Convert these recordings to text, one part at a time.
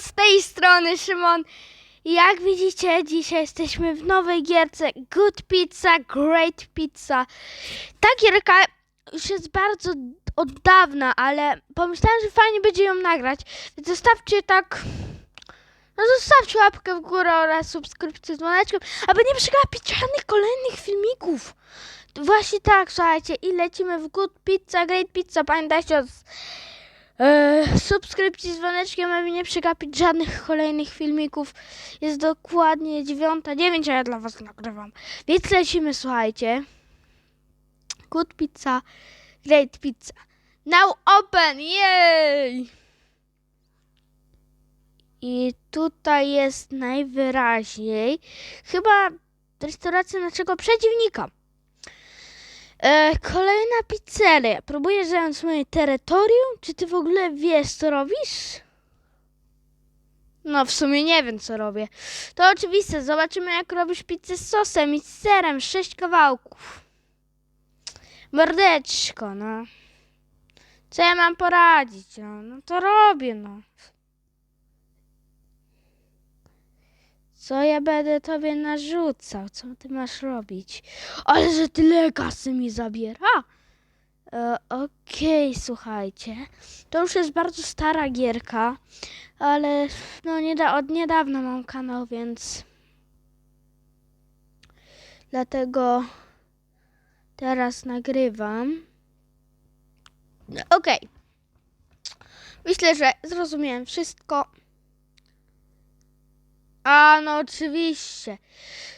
Z tej strony Szymon. Jak widzicie, dzisiaj jesteśmy w nowej gierce Good Pizza, Great Pizza. Ta gierka już jest bardzo od dawna, ale pomyślałem, że fajnie będzie ją nagrać. Więc zostawcie tak... No zostawcie łapkę w górę oraz subskrypcję z dzwoneczkiem, aby nie przegapić żadnych kolejnych filmików. Właśnie tak, słuchajcie, i lecimy w Good Pizza, Great Pizza. Pamiętajcie o e, subskrypcji z dzwoneczkiem, aby nie przegapić żadnych kolejnych filmików. Jest dokładnie 9.09, a ja dla was nagrywam. Więc lecimy, słuchajcie. Good Pizza, Great Pizza. Now open! Jej! I tutaj jest najwyraźniej chyba restauracja naszego przeciwnika. E, kolejna pizzeria. Próbujesz zająć moje terytorium? Czy ty w ogóle wiesz, co robisz? No, w sumie nie wiem, co robię. To oczywiste. Zobaczymy, jak robisz pizzę z sosem i z serem. Sześć kawałków. Mordeczko, no. Co ja mam poradzić? No, no to robię, no. Co ja będę tobie narzucał? Co ty masz robić? Ale że tyle kasy mi zabiera. E, Okej, słuchajcie. To już jest bardzo stara gierka, ale no nieda- od niedawna mam kanał, więc dlatego teraz nagrywam. Okej. Myślę, że zrozumiałem wszystko. A, no oczywiście.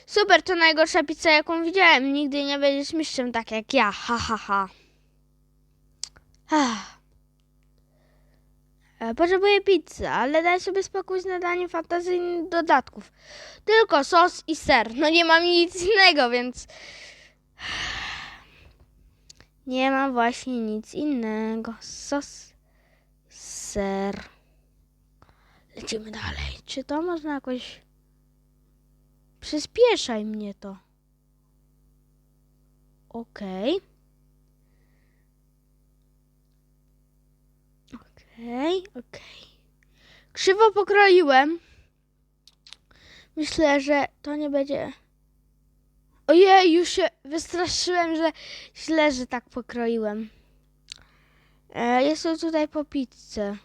Super, to najgorsza pizza, jaką widziałem. Nigdy nie będziesz mistrzem tak jak ja. Ha, ha, ha. Ach. E, Potrzebuję pizzy, ale daj sobie spokój z nadaniem fantazyjnych dodatków. Tylko sos i ser. No nie mam nic innego, więc... Nie mam właśnie nic innego. Sos, ser. Lecimy dalej. Czy to można jakoś... Przyspieszaj mnie to. Okej. Okej, okej. Krzywo pokroiłem. Myślę, że to nie będzie... Ojej, już się wystraszyłem, że źle, że tak pokroiłem. E, jestem tutaj po pizzę.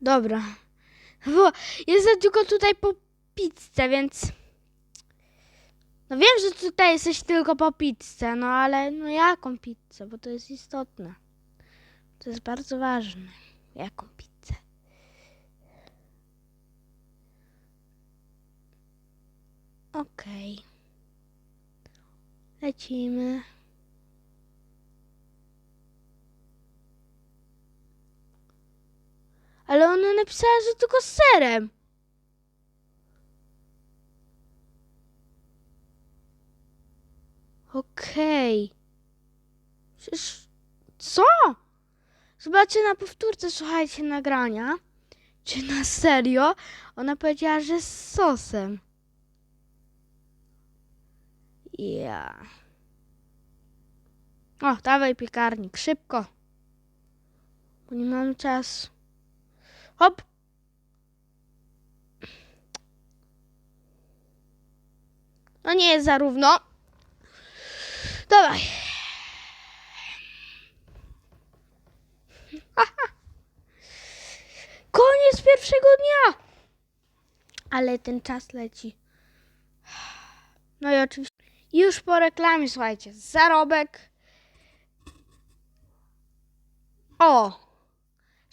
Dobra. Bo jestem tylko tutaj po pizzę, więc... No wiem, że tutaj jesteś tylko po pizzę, no ale no jaką pizzę, bo to jest istotne. To jest bardzo ważne. Jaką pizzę? Okej. Lecimy. Ale ona napisała, że tylko z serem. Okej. Przecież... Co? Zobaczcie na powtórce, słuchajcie, nagrania. Czy na serio? Ona powiedziała, że z sosem. Ja. O, dawaj piekarnik, szybko. Bo nie mamy czasu. Hop. No nie jest za równo. Dawaj. Koniec pierwszego dnia. Ale ten czas leci. No i oczywiście już po reklamie, słuchajcie, zarobek. O!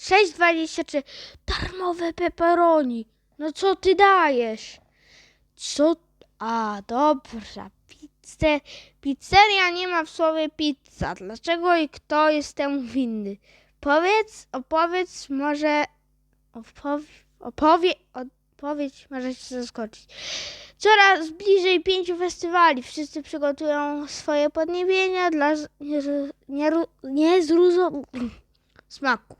6,23. Darmowe pepperoni. No co ty dajesz? Co? A, dobra. Pizzę. Pizzeria nie ma w słowie pizza. Dlaczego i kto jest temu winny? Powiedz, opowiedz, może opowie, opowie, odpowiedź może cię zaskoczyć. Coraz bliżej pięciu festiwali. Wszyscy przygotują swoje podniebienia dla z- niezru- nieru- niezruzum smaku.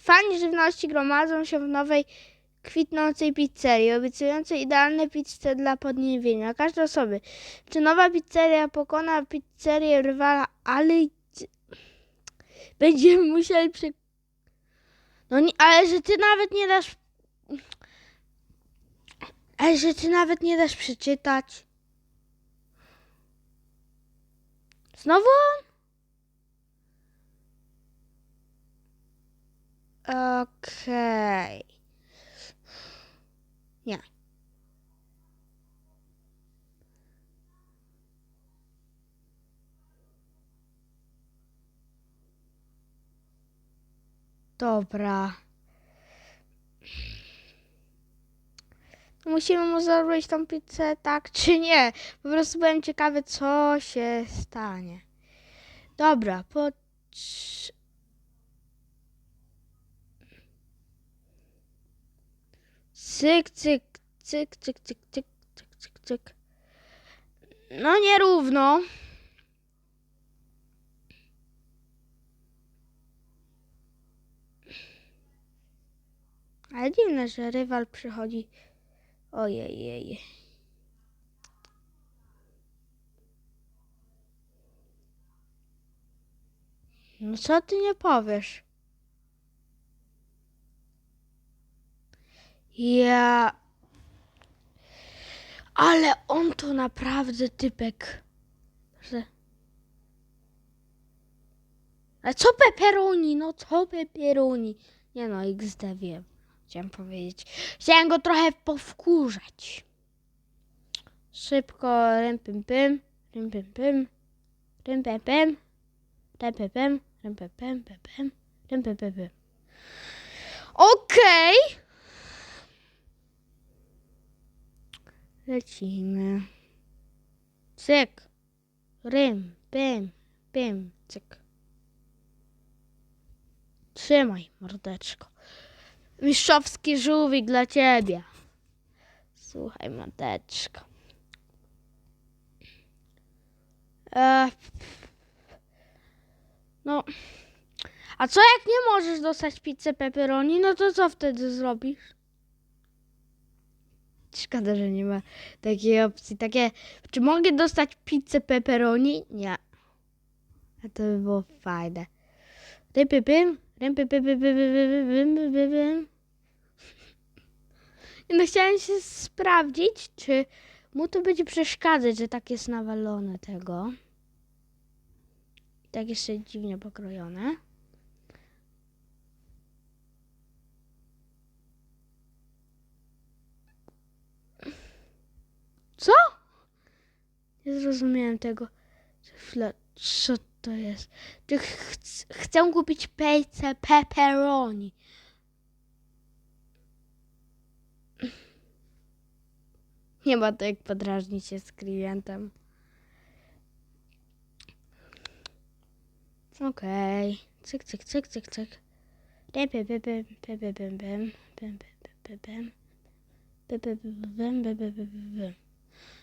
Fani żywności gromadzą się w nowej kwitnącej pizzerii, obiecującej idealne pizze dla podniebienia każdej osoby. Czy nowa pizzeria pokona pizzerię rywala, ale Będziemy musieli przy... No nie, ale że ty nawet nie dasz... Ale że ty nawet nie dasz przeczytać. Znowu on? Okej. Nie. Dobra. Musimy mu zrobić tą pizzę, tak czy nie? Po prostu byłem ciekawy, co się stanie. Dobra, po... Cyk, cyk, cyk, cyk, cyk, cyk, cyk, cyk, cyk. No nierówno. Ale dziwne, że rywal przychodzi. Ojej, jej. No co ty nie powiesz? Ja. Ale on to naprawdę typek. Że... A co pepperoni? No co pepperoni? Nie no, XD wiem. Chciałem powiedzieć. Chciałem go trochę powkurzać. Szybko, rym pym pym, rym pym pym, pym pym, pym pym, pym pym, pym. Okej. Lecimy. Cyk. Rym, pym, pym, cyk. Trzymaj, mordeczko. Mistrzowski żółwik dla ciebie. Słuchaj, mordeczko. E, no. A co jak nie możesz dostać pizzę pepperoni, no to co wtedy zrobisz? Szkoda, że nie ma takiej opcji. Takie, czy mogę dostać pizzę pepperoni? Nie. A to by było fajne. Rypy pym, rypy py, py, py, py, py, py, py, py, py. No chciałem się sprawdzić, czy mu to będzie przeszkadzać, że tak jest nawalone tego. Tak jeszcze dziwnie pokrojone. zrozumiałem tego. Co to jest? Ch chcę kupić pejce pepperoni. Nie ma to jak podrażnić się z klientem. Okej. Okay. Cyk, cyk, cyk, cyk, cyk.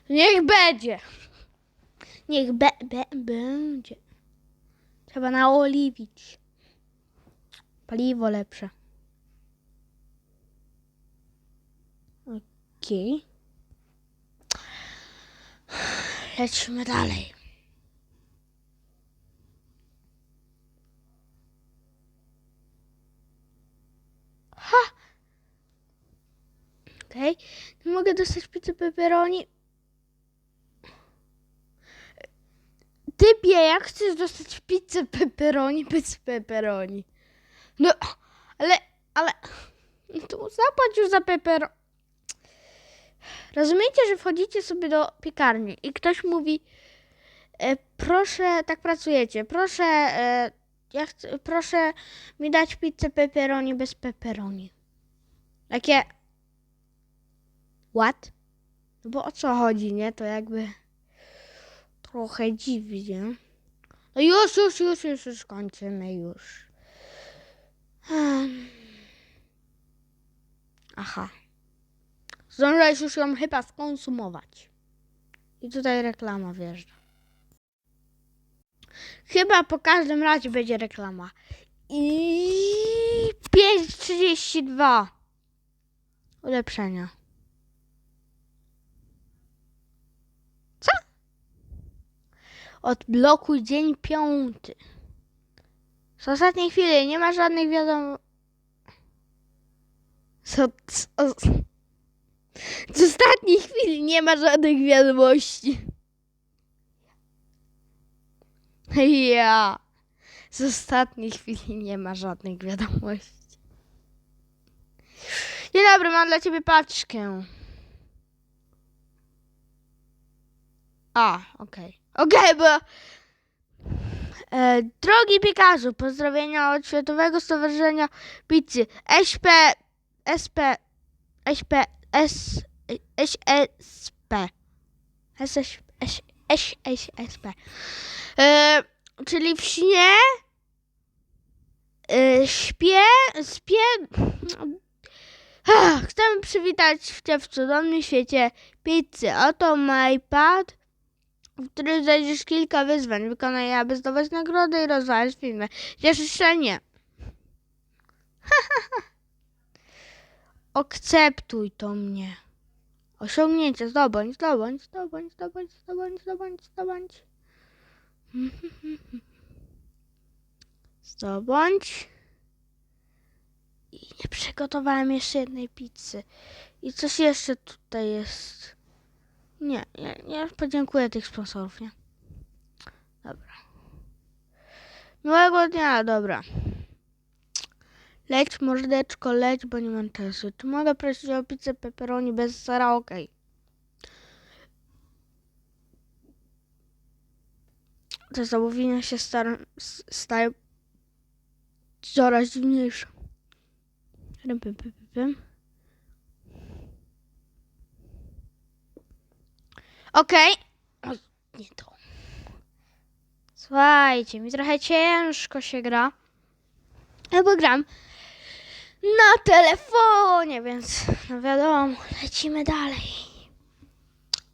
Niech będzie! Niech be, be, będzie. Trzeba naoliwić. Paliwo lepsze. Okej. Lecimy dalej. Ha! Okej. Nie mogę dostać pizzy pepperoni. Typie, jak chcesz dostać pizzę pepperoni bez pepperoni? No, ale, ale... No to zapłać już za pepperoni. Rozumiecie, że wchodzicie sobie do piekarni i ktoś mówi e, proszę, tak pracujecie, proszę, e, ja chcę, proszę mi dać pizzę pepperoni bez pepperoni. Takie what? No bo o co chodzi, nie? To jakby trochę dziwnie. No już, już, już, już, już kończymy, już. Aha. Zdążyłeś już ją chyba skonsumować. I tutaj reklama wjeżdża. Chyba po każdym razie będzie reklama. I 5.32. Ulepszenia. Odblokuj dzień piąty. Z ostatniej chwili nie ma żadnych wiadomo... Co, co, z ostatniej chwili nie ma żadnych wiadomości. Ja. Z ostatniej chwili nie ma żadnych wiadomości. Dzień dobry, mam dla ciebie paczkę. A, okej. Okej, bo... E, drogi piekarzu, pozdrowienia od Światowego Stowarzyszenia Pizzy SP... SP... SP... S... SSP. SS... SSP. E, czyli w śnie... E, śpię... Spię... Ach, Chcę przywitać Cię w cudownym świecie pizzy. Oto MyPad, w którym znajdziesz kilka wyzwań. Wykonaj je, aby zdobyć nagrody i rozwijać filmy. Cieszysz się? Nie. Akceptuj to mnie. Osiągnięcie. Zdobądź, zdobądź, zdobądź, zdobądź, zdobądź, zdobądź, zdobądź. Zdobądź. I nie przygotowałem jeszcze jednej pizzy. I coś jeszcze tutaj jest. Nie, nie, nie podziękuję tych sponsorów, nie? Dobra. Miłego dnia, dobra. Leć, mordeczko, leć, bo nie mam czasu. Czy mogę prosić o pizzę pepperoni bez sera? Okej. Te zamówienia się star- stają coraz dziwniejsze. Rym, pym, pym, pym, Okej. Oj, nie to. Słuchajcie, mi trochę ciężko się gra. Ja bo gram na telefonie, więc no wiadomo, lecimy dalej.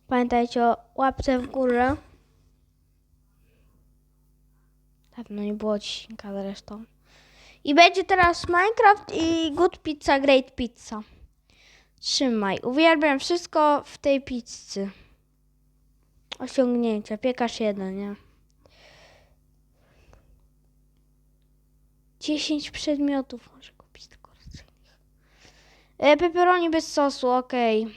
Pamiętajcie o łapce w górę. Dawno nie było odcinka zresztą. I będzie teraz Minecraft i Good Pizza, Great Pizza. Trzymaj. Uwielbiam wszystko w tej pizzy. Osiągnięcia. Piekarz jeden, nie? 10 przedmiotów może kupić dekoracyjnych. E, pepperoni bez sosu, okej.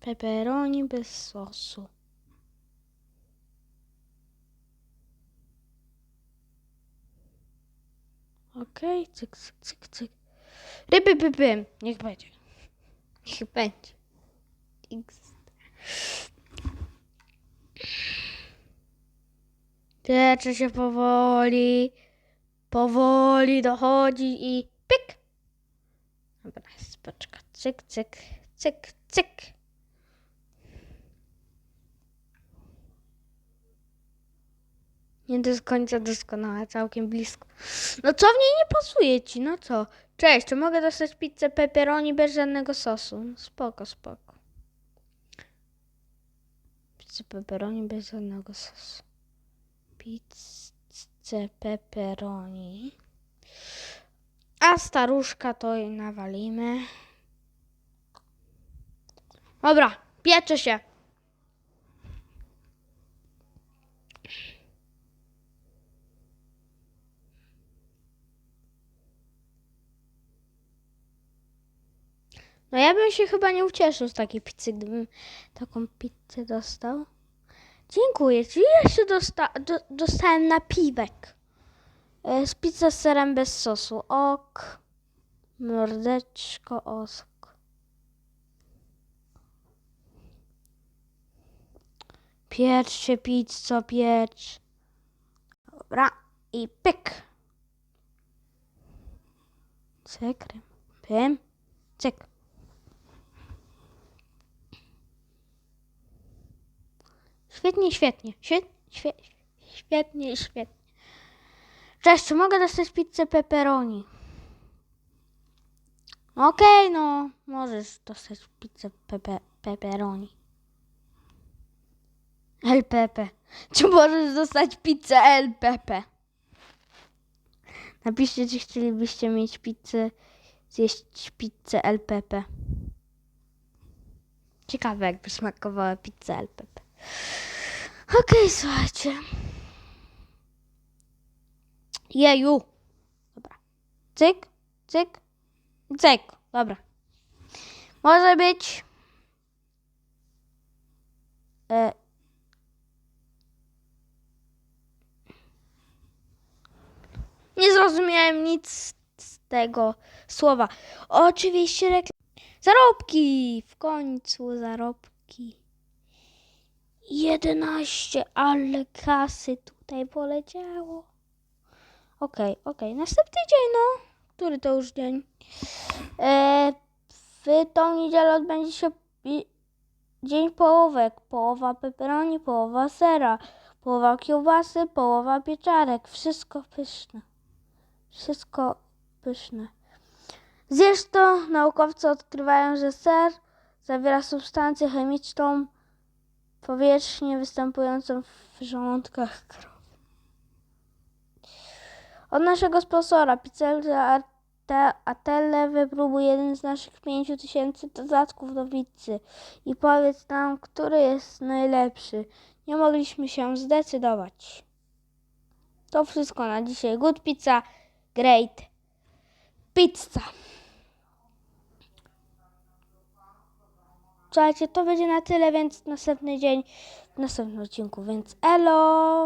Pepperoni bez sosu. Okej, cyk, cyk, cyk, cyk. Ryby, pypy. Niech będzie. Niech będzie. X. Się powoli. Powoli dochodzi i pyk. Dobra, spoczka. Cyk, cyk, cyk, cyk. Nie do końca doskonała, całkiem blisko. No co w niej nie pasuje ci? No co? Cześć, czy mogę dostać pizzę pepperoni bez żadnego sosu? Spoko, spoko. Pizzę pepperoni bez żadnego sosu. Pizzę pepperoni. A staruszka to jej nawalimy. Dobra, piecze się. No ja bym się chyba nie ucieszył z takiej pizzy, gdybym taką pizzę dostał. Dziękuję. Czyli jeszcze dosta do dostałem napiwek. E, Z pizza z serem bez sosu. Ok. Mordeczko osk. Piecz się pizzo, piecz. Dobra. I pyk. Cyk. Pym. Cyk. Świetnie, świetnie. Świetnie, świetnie, świetnie. Cześć, czy mogę dostać pizzę pepperoni? Okej, no. Możesz dostać pizzę pepe, pepperoni. LPP. Czy możesz dostać pizzę LPP? Napiszcie, czy chcielibyście mieć pizzę, zjeść pizzę LPP. Ciekawe, jakby smakowała pizza LPP. Okej, słuchajcie. Jeju. Dobra. Cyk, cyk, cyk. Dobra. Może być. E... Nie zrozumiałem nic z tego słowa. Oczywiście reklam. Zarobki! W końcu zarobki. 11, ale kasy tutaj poleciało. Okej, okej. Następny dzień, no. Który to już dzień? E, w tą niedzielę odbędzie się dzień połówek. Połowa pepperoni, połowa sera, połowa kiełbasy, połowa pieczarek. Wszystko pyszne. Wszystko pyszne. Zjesz to, naukowcy odkrywają, że ser zawiera substancję chemiczną powierzchnię występującą w żołądkach krowy. Od naszego sponsora Pizzeria Atelle wypróbuj jeden z naszych 5000 dodatków do pizzy i powiedz nam, który jest najlepszy. Nie mogliśmy się zdecydować. To wszystko na dzisiaj. Good pizza, great pizza. Słuchajcie, to będzie na tyle, więc następny dzień w następnym odcinku, więc elo!